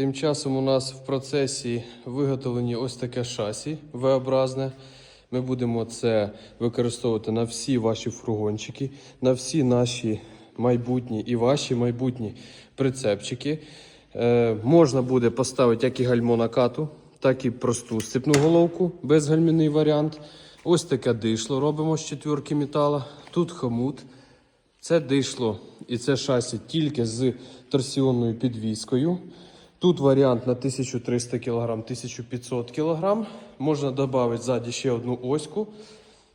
Тим часом у нас в процесі виготовлені ось таке шасі V-образне. Ми будемо це використовувати на всі ваші фургончики, на всі наші майбутні і ваші майбутні прицепчики. Е, можна буде поставити як і гальмо накату, так і просту сцепну головку, безгальмівний варіант. Ось таке дишло робимо з четвірки метала. Тут хомут. Це дишло і це шасі тільки з торсіонною підвіскою. Тут варіант на 1300 кг, 1500 кг. Можна додати ззаді ще одну оську.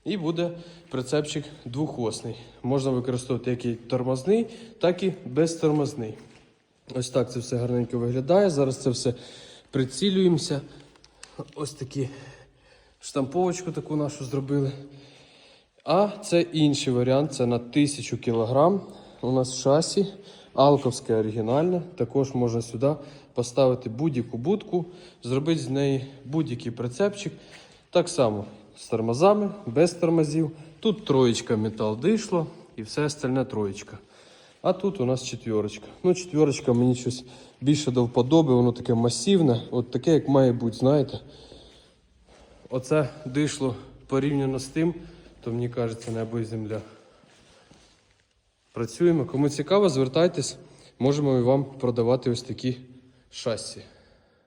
І буде прицепчик двохосний. Можна використовувати як і тормозний, так і безтормозний. Ось так це все гарненько виглядає. Зараз це все прицілюємося. Ось такі штамповочку таку нашу зробили. А це інший варіант, це на 1000 кг. У нас шасі, алковське оригінальне. Також можна сюди поставити будь-яку будку, зробити з неї будь-який прицепчик. Так само з тормозами, без тормозів. Тут троєчка метал дишло і все остальне троєчка. А тут у нас четверочка. Ну, четверочка мені щось більше до вподоби, воно таке масивне, от таке, як має бути, знаєте. Оце дишло порівняно з тим, то мені кажеться небо і земля. Працюємо. Кому цікаво, звертайтесь, можемо і вам продавати ось такі шасі.